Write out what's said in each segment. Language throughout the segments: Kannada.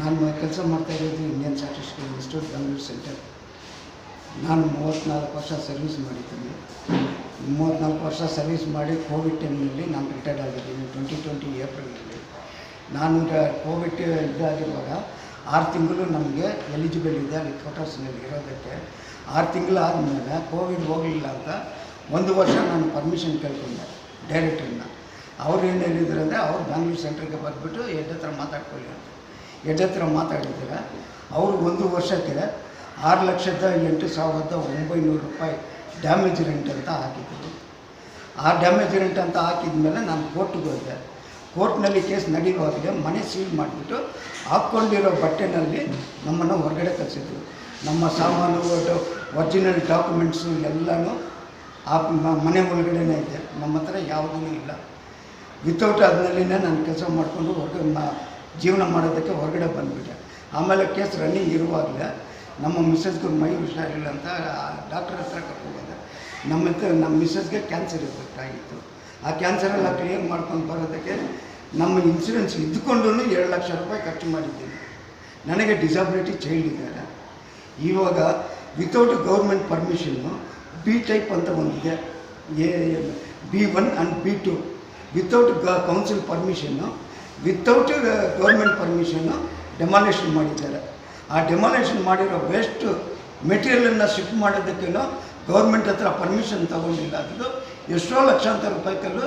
ನಾನು ಕೆಲಸ ಮಾಡ್ತಾ ಇರೋದು Indian statistical institute, Bengaluru centre ನಾನು ಮೂವತ್ತ್ನಾಲ್ಕು ವರ್ಷ ಸರ್ವಿಸ್ ಮಾಡಿದ್ದೀನಿ. ಮೂವತ್ತ್ನಾಲ್ಕು ವರ್ಷ ಸರ್ವಿಸ್ ಮಾಡಿ ಕೋವಿಡ್ ಟೈಮ್ನಲ್ಲಿ ನಾನು ರಿಟೈರ್ಡ್ ಆಗಿದ್ದೀನಿ ಟ್ವೆಂಟಿ ಟ್ವೆಂಟಿ ಏಪ್ರಿಲಲ್ಲಿ. ನಾನು ಕೋವಿಡ್ ಇದಾಗಿರುವಾಗ ಆರು ತಿಂಗಳು ನಮಗೆ ಎಲಿಜಿಬಲ್ ಇದೆ, ಅಲ್ಲಿ ಕ್ವಾರ್ಟರ್ಸ್ನಲ್ಲಿ ಇರೋದಕ್ಕೆ. ಆರು ತಿಂಗಳು ಆದಮೇಲೆ ಕೋವಿಡ್ ಹೋಗಲಿಲ್ಲ ಅಂತ ಒಂದು ವರ್ಷ ನಾನು ಪರ್ಮಿಷನ್ ಕೇಳ್ಕೊಂಡೆ ಡೈರೆಕ್ಟ್ರನ್ನ ಅವ್ರು ಏನು ಹೇಳಿದ್ರು ಅಂದರೆ ಅವ್ರು ಬ್ಯಾಂಗ್ಳೂರು ಸೆಂಟ್ರಿಗೆ ಬಂದುಬಿಟ್ಟು ಎಡ್ ಹತ್ರ ಮಾತಾಡ್ಕೊಳ್ಳಿ ಅಂತ. ಎಡ್ ಹತ್ರ ಮಾತಾಡಿದ್ದಾರೆ. ಅವರು ಒಂದು ವರ್ಷಕ್ಕೆ ಆರು ಲಕ್ಷದ ಎಂಟು ಸಾವಿರದ ಒಂಬೈನೂರು ರೂಪಾಯಿ ಡ್ಯಾಮೇಜ್ ರೆಂಟ್ ಅಂತ ಹಾಕಿದ್ದರು ಆ ಡ್ಯಾಮೇಜ್ ರೆಂಟ್ ಅಂತ ಹಾಕಿದ ಮೇಲೆ ನಾನು ಕೋರ್ಟ್ಗೆ ಹೋದೆ. ಕೋರ್ಟ್ನಲ್ಲಿ ಕೇಸ್ ನಡೆಯುವಾಗಲೇ ಮನೆ ಸೀಲ್ ಮಾಡಿಬಿಟ್ಟು ಹಾಕ್ಕೊಂಡಿರೋ ಬಟ್ಟೆನಲ್ಲಿ ನಮ್ಮನ್ನು ಹೊರಗಡೆ ಕಳಿಸಿದ್ರು. ನಮ್ಮ ಸಾಮಾನು ಒರಿಜಿನಲ್ ಡಾಕ್ಯುಮೆಂಟ್ಸು ಎಲ್ಲನೂ ಆ ಮನೆ ಒಳಗಡೆನೇ ಇದೆ. ನಮ್ಮ ಹತ್ರ ಯಾವುದೂ ಇಲ್ಲ. ವಿತೌಟ್ ಅದರಲ್ಲಿನೇ ನಾನು ಕೆಲಸ ಮಾಡಿಕೊಂಡು ಹೊರಗೆ ಜೀವನ ಮಾಡೋದಕ್ಕೆ ಹೊರಗಡೆ ಬಂದುಬಿಟ್ಟೆ. ಆಮೇಲೆ ಕೇಸ್ ರನ್ನಿಂಗ್ ಇರುವಾಗಲೇ ನಮ್ಮ ಮಿಸ್ಸಸ್ಗೆ ಮೈ ಹುಷಾರಿಲ್ಲ ಅಂತ ಡಾಕ್ಟರ್ ಹತ್ರ ಕರ್ಕೊಂಡ್ಬಂದೆ. ನಮ್ಮ ಹತ್ರ ನಮ್ಮ ಮಿಸ್ಸಸ್ಗೆ ಕ್ಯಾನ್ಸರ್ ಇರಬೇಕಾಗಿತ್ತು ಆ ಕ್ಯಾನ್ಸರೆಲ್ಲ ಕ್ಲಿಯರ್ ಮಾಡ್ಕೊಂಡು ಬರೋದಕ್ಕೆ ನಮ್ಮ ಇನ್ಸೂರೆನ್ಸ್ ಇದ್ದುಕೊಂಡು ಎರಡು ಲಕ್ಷ ರೂಪಾಯಿ ಖರ್ಚು ಮಾಡಿದ್ದೀನಿ. ನನಗೆ ಡಿಸಬಿಲಿಟಿ ಚೈಲ್ಡ್ ಇದ್ದಾರೆ. ಇವಾಗ without government permission B type ಅಂತ ಒಂದಿದೆ. A B one and B two without ಗ council permission without government permission demolition ಮಾಡಿದ್ದಾರೆ. ಆ ಡೆಮಾಲೇಷನ್ ಮಾಡಿರೋ ವೇಸ್ಟ್ ಮೆಟೀರಿಯಲನ್ನು ಶಿಫ್ಟ್ ಮಾಡೋದಕ್ಕೇನೋ ಗೌರ್ಮೆಂಟ್ ಹತ್ರ ಪರ್ಮಿಷನ್ ತಗೊಂಡಿಲ್ಲ. ಅದು ಎಷ್ಟೋ ಲಕ್ಷಾಂತರ ರೂಪಾಯಿ ಕಲ್ಲು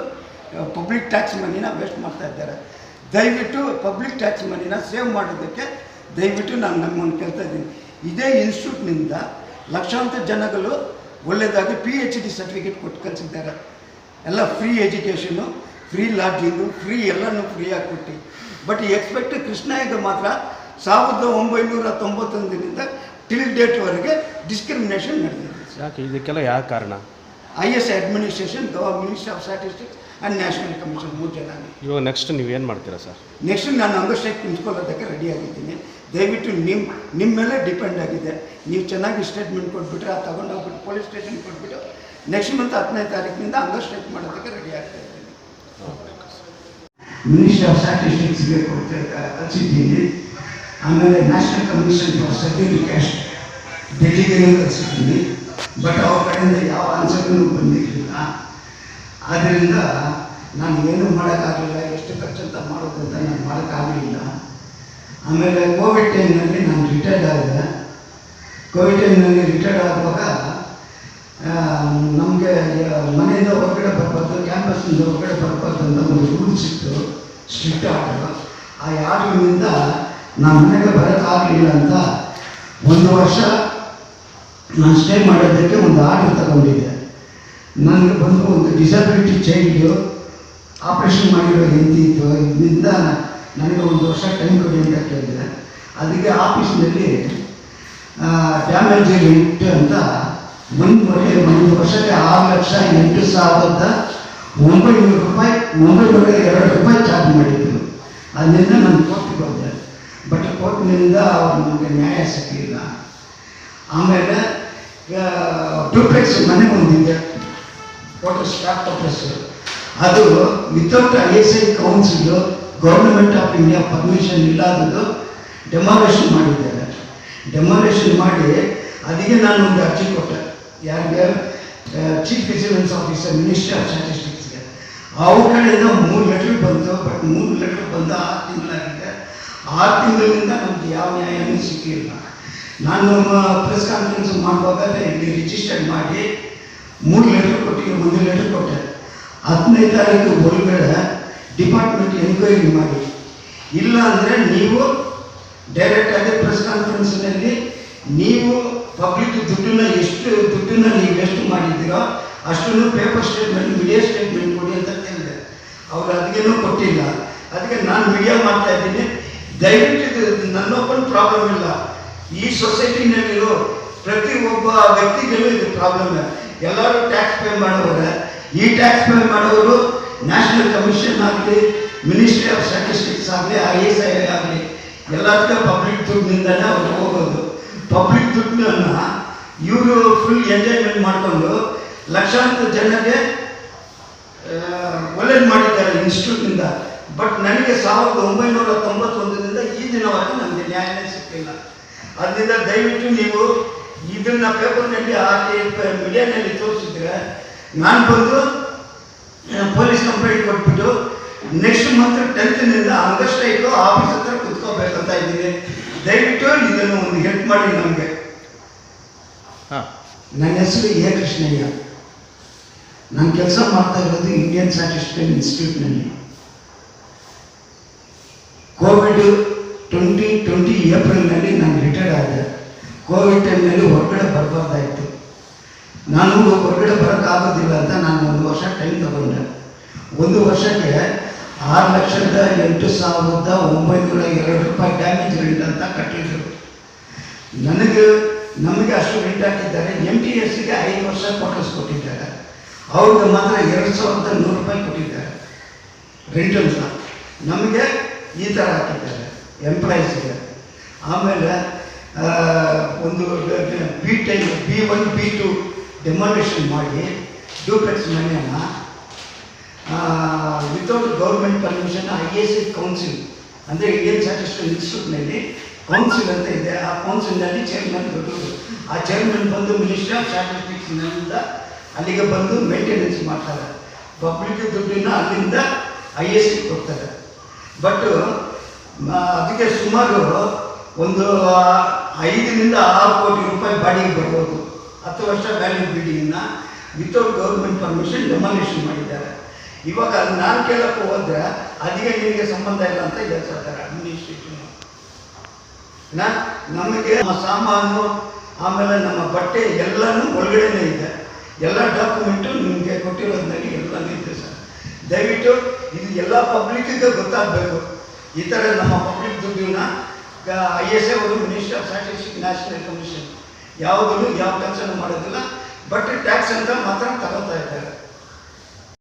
ಪಬ್ಲಿಕ್ ಟ್ಯಾಕ್ಸ್ ಮನಿನ ವೇಸ್ಟ್ ಮಾಡ್ತಾ ಇದ್ದಾರೆ. ದಯವಿಟ್ಟು ಪಬ್ಲಿಕ್ ಟ್ಯಾಕ್ಸ್ ಮನಿನ ಸೇವ್ ಮಾಡೋದಕ್ಕೆ ದಯವಿಟ್ಟು ನಾನು ನಮ್ಮನ್ನು ಕೇಳ್ತಾ ಇದ್ದೀನಿ. ಇದೇ ಇನ್ಸ್ಟಿಟ್ಯೂಟ್ನಿಂದ ಲಕ್ಷಾಂತರ ಜನಗಳು ಒಳ್ಳೆಯದಾಗಿ ಪಿ ಎಚ್ ಡಿ ಸರ್ಟಿಫಿಕೇಟ್ ಕೊಟ್ಟು ಕಳಿಸಿದ್ದಾರೆ. ಎಲ್ಲ free education free lodging free ಎಲ್ಲನೂ ಫ್ರೀ ಆಗಿಬಿಟ್ಟು. ಬಟ್ ಎಕ್ಸ್ಪೆಕ್ಟ್ ಕೃಷ್ಣಯ್ಯಗೆ ಮಾತ್ರ ಸಾವಿರದ ಒಂಬೈನೂರ ತೊಂಬತ್ತೊಂದರಿಂದ ಟಿಲ್ ಡೇಟ್ವರೆಗೆ ಡಿಸ್ಕ್ರಿಮಿನೇಷನ್ ನಡೆದಿದೆ. ಯಾಕೆ ಇದಕ್ಕೆಲ್ಲ ಯಾವ ಕಾರಣ? I S administration ಗವರ್ ministry of statistics and national commission ಮೂರು ಜನ. ಇವಾಗ ನೆಕ್ಸ್ಟ್ ನೀವು ಏನು ಮಾಡ್ತೀರಾ ಸರ್ ನೆಕ್ಸ್ಟ್ ನಾನು ಅಂಗಸ್ಟ್ರೈಕ್ ನಿಂತ್ಕೊಳ್ಳೋದಕ್ಕೆ ರೆಡಿ ಆಗಿದ್ದೀನಿ. ದಯವಿಟ್ಟು ನಿಮ್ಮ ನಿಮ್ಮ ಮೇಲೆ ಡಿಪೆಂಡ್ ಆಗಿದೆ. ನೀವು ಚೆನ್ನಾಗಿ ಸ್ಟೇಟ್ಮೆಂಟ್ ಕೊಟ್ಬಿಟ್ರೆ ಅದು ತೊಗೊಂಡೋಗ್ಬಿಟ್ಟು ಪೊಲೀಸ್ ಸ್ಟೇಷನ್ ಕೊಟ್ಬಿಟ್ಟು ನೆಕ್ಸ್ಟ್ ಮಂತ್ ಹತ್ತನೇ ತಾರೀಕಿನಿಂದ ಅಂಗಸ್ಟ್ರೈಕ್ ಮಾಡೋದಕ್ಕೆ ರೆಡಿ ಆಗ್ತಾ ಇದ್ದೀನಿ. ಮಿನಿಸ್ಟ್ರಿ ಆಫ್ ಸ್ಟ್ಯಾಟಿಸ್ಟಿಕ್ಸ್ಗೆ ಕೊಡ್ತಾ ಕಲಿಸಿದ್ದೀನಿ ಆಮೇಲೆ ನ್ಯಾಷನಲ್ ಕಮಿಷನ್ ಫಾರ್ ಸರ್ಟಿಫಿಕೇಶನ್ ಡೆಲ್ಲಿಗೆ ಕಲಿಸಿದ್ದೀನಿ ಬಟ್ ಅವ್ರ ಕಡೆಯಿಂದ ಯಾವ ಆನ್ಸರ್ನೂ ಬಂದಿರಲಿಲ್ಲ. ಆದ್ದರಿಂದ ನಾನು ಏನೂ ಮಾಡೋಕ್ಕಾಗಲಿಲ್ಲ, ಎಷ್ಟು ಖರ್ಚು ಅಂತ ಮಾಡೋದು ಅಂತ ನಾನು ಮಾಡೋಕ್ಕಾಗಲಿಲ್ಲ. ಆಮೇಲೆ ಕೋವಿಡ್ ಟೈಮ್ನಲ್ಲಿ ನಾನು ರಿಟೈರ್ಡ್ ಆಗಿದೆ ಕೋವಿಡ್ ಟೈಮ್ನಲ್ಲಿ ರಿಟೈರ್ಡ್ ಆಗುವಾಗ ನಮಗೆ ಮನೆಯಿಂದ ಹೊರಗಡೆ ಬರ್ಬಾರ್ದು, ಕ್ಯಾಂಪಸ್ನಿಂದ ಹೊರಗಡೆ ಬರ್ಬಾರ್ದು ಅಂತ ಒಂದು ರೂಲ್ ಸಿಕ್ತು ಸ್ಟ್ರಿಕ್ಟ್ ಆರ್ಡರ್ ಆ ಆರ್ಡರ್ನಿಂದ ನಾನು ಮನೆಗೆ ಬರೋಕ್ಕಾಗಲಿಲ್ಲ ಅಂತ ಒಂದು ವರ್ಷ ನಾನು ಸ್ಟೇ ಮಾಡೋದಕ್ಕೆ ಒಂದು ಆರ್ಡರ್ ತಗೊಂಡಿದ್ದೆ. ನನಗೆ ಬಂದು ಒಂದು ಡಿಸಬಿಲಿಟಿ ಚೈಲ್ಡು ಆಪ್ರೇಷನ್ ಮಾಡಿರೋ ಹೆಂಡತಿ ಇತ್ತು. ಇದರಿಂದ ನನಗೆ ಒಂದು ವರ್ಷ ಟೈಮ್ ಕೊಡಿ ಅಂತ ಕೇಳಿದೆ. ಅದಕ್ಕೆ ಆಫೀಸ್ನಲ್ಲಿ ಡ್ಯಾಮೇಜ್ ಇಟ್ಟು ಅಂತ ಒಂದು ವರ್ಷ ಒಂದು ವರ್ಷಕ್ಕೆ ಆರು ಲಕ್ಷ ಎಂಟು ಸಾವಿರದ ಒಂಬೈನೂರು ರೂಪಾಯಿ ಒಂಬೈನೂರ ಎರಡು ರೂಪಾಯಿ ಚಾರ್ಜ್ ಮಾಡಿದ್ರು. ಅದರಿಂದ ನಾನು ಕೋರ್ಟಿಗೆ ಹೋದೆ ಬಟ್ ಕೋರ್ಟ್ನಿಂದ ಅವ್ರು ನಮಗೆ ನ್ಯಾಯ ಸಿಗಲಿಲ್ಲ. ಆಮೇಲೆ ಡೂಪ್ಲೆಕ್ಸ್ ಮನೆ ಒಂದಿದೆ ಟೋಟಲ್ ಸ್ಟಾಫ್ ಕ್ವಾರ್ಟರ್ಸ್ ಅದು without I S I council, government of India permission ಇಲ್ಲದದ್ದು demolition ಮಾಡಿದ್ದಾರೆ. ಡೆಮಾಲೇಷನ್ ಮಾಡಿ ಅದಕ್ಕೆ ನಾನು ಒಂದು ಅರ್ಜಿ ಕೊಟ್ಟೆ. ಯಾರಿಗೆ chief vigilance officer minister of ಸ್ಟ್ಯಾಟಿಸ್ಟಿಕ್ಸ್ಗೆ ಅವ್ರ ಕಡೆಯಿಂದ ಮೂರು ಲೆಟ್ರ್ ಬಂತು ಬಟ್ ಮೂರು ಲೆಟ್ರ್ ಬಂದ ಆರು ತಿಂಗಳಾಗಿದೆ. ಆರು ತಿಂಗಳಿಂದ ನಮ್ಗೆ ಯಾವ ನ್ಯಾಯನೂ ಸಿಕ್ಕಿಲ್ಲ. ನಾನು ಪ್ರೆಸ್ ಕಾನ್ಫರೆನ್ಸ್ ಮಾಡುವಾಗಲೇ ಇಲ್ಲಿ ರಿಜಿಸ್ಟರ್ ಮಾಡಿ ಮೂರು ಲೆಟ್ರ್ ಕೊಟ್ಟಿಗೆ ಒಂದು ಲೆಟ್ರ್ ಕೊಟ್ಟೆ. ಹತ್ತನೇ ತಾರೀಕು ಒಳಗಡೆ ಡಿಪಾರ್ಟ್ಮೆಂಟ್ ಎನ್ಕ್ವೈರಿ ಮಾಡಿ. ಇಲ್ಲ ಅಂದರೆ ನೀವು ಡೈರೆಕ್ಟಾಗಿ ಪ್ರೆಸ್ ಕಾನ್ಫರೆನ್ಸ್ನಲ್ಲಿ ನೀವು ಪಬ್ಲಿಕ್ ದುಡ್ಡನ್ನ ಎಷ್ಟು ದುಡ್ಡನ್ನ ನೀವು ಎಷ್ಟು ಮಾಡಿದ್ದೀರೋ, ಅಷ್ಟನ್ನು ಪೇಪರ್ ಸ್ಟೇಟ್ಮೆಂಟ್ ಮೀಡಿಯಾ ಸ್ಟೇಟ್ಮೆಂಟ್ ಕೊಡಿ ಅಂತ ಕೇಳಿದೆ. ಅವ್ರು ಅದಕ್ಕೇನೂ ಕೊಟ್ಟಿಲ್ಲ. ಅದಕ್ಕೆ ನಾನು ಮೀಡಿಯಾ ಮಾಡ್ತಾ ಇದ್ದೀನಿ. ದಯವಿಟ್ಟು ನನ್ನ ನನ್ನೊಬ್ಬನ ಪ್ರಾಬ್ಲಮ್ ಇಲ್ಲ. ಈ ಸೊಸೈಟಿನಲ್ಲಿರೋ ಪ್ರತಿ ಒಬ್ಬ ವ್ಯಕ್ತಿಗಳು ಇದು ಪ್ರಾಬ್ಲಮ್ ಎಲ್ಲರೂ ಟ್ಯಾಕ್ಸ್ ಪೇ ಮಾಡೋರೆ. ಈ ಟ್ಯಾಕ್ಸ್ ಪೇ ಮಾಡೋರು ನ್ಯಾಷನಲ್ ಕಮಿಷನ್ ಆಗಲಿ ಮಿನಿಸ್ಟ್ರಿ ಆಫ್ ಸ್ಟ್ಯಾಟಿಸ್ಟಿಕ್ಸ್ ಆಗಲಿ ಐ ಎಸ್ ಐ ಆಗಲಿ, ಎಲ್ಲದಕ್ಕೂ ಪಬ್ಲಿಕ್ ದುಡ್ಡಿನಿಂದಲೇ ಅವ್ರು ಹೋಗೋದು. ಪಬ್ಲಿಕ್ ದುಡ್ಡನ್ನ ಇವರು ಫುಲ್ ಎಂಜಾಯ್ಮೆಂಟ್ ಮಾಡಿಕೊಂಡು ಲಕ್ಷಾಂತರ ಜನಕ್ಕೆ ಒಳ್ಳೇದು ಮಾಡಿದ್ದಾರೆ ಇನ್ಸ್ಟಿಟ್ಯೂಟ್ನಿಂದ. ಬಟ್ ನನಗೆ ಸಾವಿರದ ಒಂಬೈನೂರ ತೊಂಬತ್ತೊಂದರಿಂದ ಈ ದಿನವರೆಗೆ ನನಗೆ ನ್ಯಾಯನೇ ಸಿಕ್ಕಿಲ್ಲ ಅದರಿಂದ ದಯವಿಟ್ಟು ನೀವು ಇದನ್ನ ಪೇಪರ್ನಲ್ಲಿ ಹಾಕಿ ಮೀಡಿಯಾನಲ್ಲಿ ತೋರಿಸಿದ್ರೆ ನಾನು ಬಂದು ಪೊಲೀಸ್ ಕಂಪ್ಲೇಂಟ್ ಕೊಟ್ಬಿಟ್ಟು ನೆಕ್ಸ್ಟ್ ಮಂತ್ ಟೆಂತ್ನಿಂದ ಆಗಸ್ಟ್ ಐದು ಆಫೀಸ್ ಹತ್ರ ಕುತ್ಕೋಬೇಕಂತ ಇದ್ದೀನಿ. ದಯವಿಟ್ಟು ಇದನ್ನು ಒಂದು ಹೆಲ್ಪ್ ಮಾಡಿ ನಮಗೆ. ನನ್ನ ಹೆಸರು ಎ. ಕೃಷ್ಣಯ್ಯ. ನಾನು ಕೆಲಸ ಮಾಡ್ತಾ ಇರೋದು ಇಂಡಿಯನ್ ಸ್ಟ್ಯಾಟಿಸ್ಟಿಕಲ್ ಇನ್ಸ್ಟಿಟ್ಯೂಟ್ನಲ್ಲಿ ಕೋವಿಡ್ ಟ್ವೆಂಟಿ ಟ್ವೆಂಟಿ ಏಪ್ರಿಲ್ನಲ್ಲಿ ನಾನು ರಿಟೈರ್ಡ್ ಆದೆ. ಕೋವಿಡ್ ಟೈಮ್ನಲ್ಲಿ ಹೊರಗಡೆ ಬರಬಾರ್ದಾಯಿತು. ನಾನು ಹೊರಗಡೆ ಬರೋಕ್ಕಾಗೋದಿಲ್ಲ ಅಂತ ನಾನು ಒಂದು ವರ್ಷ ಟೈಮ್ ತಗೊಂಡೆ. ಒಂದು ವರ್ಷಕ್ಕೆ ಆರು ಲಕ್ಷದ ಎಂಟು ಸಾವಿರದ ಒಂಬೈನೂರ ಎರಡು ರೂಪಾಯಿ ಡ್ಯಾಮೇಜ್ ರೆಂಟ್ ಅಂತ ಕಟ್ಟಿದ್ರು. ನನಗೆ, ನಮಗೆ ಅಷ್ಟು ರೆಂಟ್ ಹಾಕಿದ್ದಾರೆ. ಎಂ ಟಿ ಎಸ್ಗೆ ಐದು ವರ್ಷ ಕ್ವಾರ್ಟರ್ಸ್ ಕೊಟ್ಟಿದ್ದಾರೆ. ಅವ್ರಿಗೆ ಮಾತ್ರ ಎರಡು ಸಾವಿರದ ನೂರು ರೂಪಾಯಿ ಕೊಟ್ಟಿದ್ದಾರೆ. ರೆಂಟ್ ಅಂತ. ನಮಗೆ ಈ ಥರ ಹಾಕಿದ್ದಾರೆ ಎಂಪ್ಲಾಯೀಸ್ಗೆ ಆಮೇಲೆ ಒಂದು B type B one B two demolition ಮಾಡಿ ಡೂಪ್ಲೆಕ್ಸ್ ಮನೆಯನ್ನು without government permission I S C council ಅಂದರೆ ಇಂಡಿಯನ್ ಸ್ಟ್ಯಾಟಿಸ್ಟಿಕಲ್ ಇನ್ಸ್ಟಿಟ್ಯೂಟ್ನಲ್ಲಿ ಕೌನ್ಸಿಲ್ ಅಂತ ಇದೆ. ಆ ಕೌನ್ಸಿಲ್ನಲ್ಲಿ ಚೇರ್ಮನ್ ದೊಡ್ಡದು. ಆ ಚೇರ್ಮನ್ ಬಂದು ಮಿನಿಸ್ಟರ್ ಆಫ್ ಸ್ಟ್ಯಾಟಿಸ್ಟಿಕ್ಸ್ನಿಂದ ಅಲ್ಲಿಗೆ ಬಂದು ಮೇಂಟೆನೆನ್ಸ್ ಮಾಡ್ತಾರೆ. ಪಬ್ಲಿಕ್ ದುಡ್ಡಿನ ಅಲ್ಲಿಂದ ಐ ಎಸ್ ಸಿ ಕೊಡ್ತಾರೆ. ಬಟ್ ಅದಕ್ಕೆ ಸುಮಾರು ಒಂದು ಐದರಿಂದ ಆರು ಕೋಟಿ ರೂಪಾಯಿ ಬಾಡಿಗೆ ಬರ್ಬೋದು. ಹತ್ತು ವರ್ಷ ವ್ಯಾಲ್ಯೂ ಬಿಲ್ಡಿಂಗನ್ನು ವಿತೌಟ್ ಗೌರ್ಮೆಂಟ್ ಪರ್ಮಿಷನ್ ಡೆಮಾಲಿಷನ್ ಮಾಡಿದ್ದಾರೆ. ಇವಾಗ ನಾನು ಕೇಳಕ್ಕೆ ಹೋದ್ರೆ ಅದಕ್ಕೆ ನಿಮಗೆ ಸಂಬಂಧ ಇಲ್ಲ ಅಂತ ಹೇಳ್ತಾರೆ ಅಡ್ಮಿನಿಸ್ಟ್ರೇಷನ್ ನಮಗೆ ನಮ್ಮ ಸಾಮಾನು, ಆಮೇಲೆ ನಮ್ಮ ಬಟ್ಟೆ ಎಲ್ಲನೂ ಒಳಗಡೆನೇ ಇದೆ. ಎಲ್ಲ ಡಾಕ್ಯುಮೆಂಟು ನಿಮಗೆ ಕೊಟ್ಟಿರೋದ್ರಲ್ಲಿ ಎಲ್ಲನೂ ಇದೆ ಸರ್. ದಯವಿಟ್ಟು ಇದು ಎಲ್ಲ ಪಬ್ಲಿಕ್ಕಿಗೆ ಗೊತ್ತಾಗಬೇಕು. ಈ ಥರ ನಮ್ಮ ಪಬ್ಲಿಕ್ ದುಡ್ಡನ್ನ ಐ ಎಸ್ ಎ ಅವರು minister of statistic national commission ಯಾವುದನ್ನು, ಯಾವ ಕೆಲಸನೂ ಮಾಡೋದಿಲ್ಲ. ಬಟ್ ಟ್ಯಾಕ್ಸ್ ಅಂತ ಮಾತ್ರ ತಗೋತಾ ಇದ್ದಾರೆ.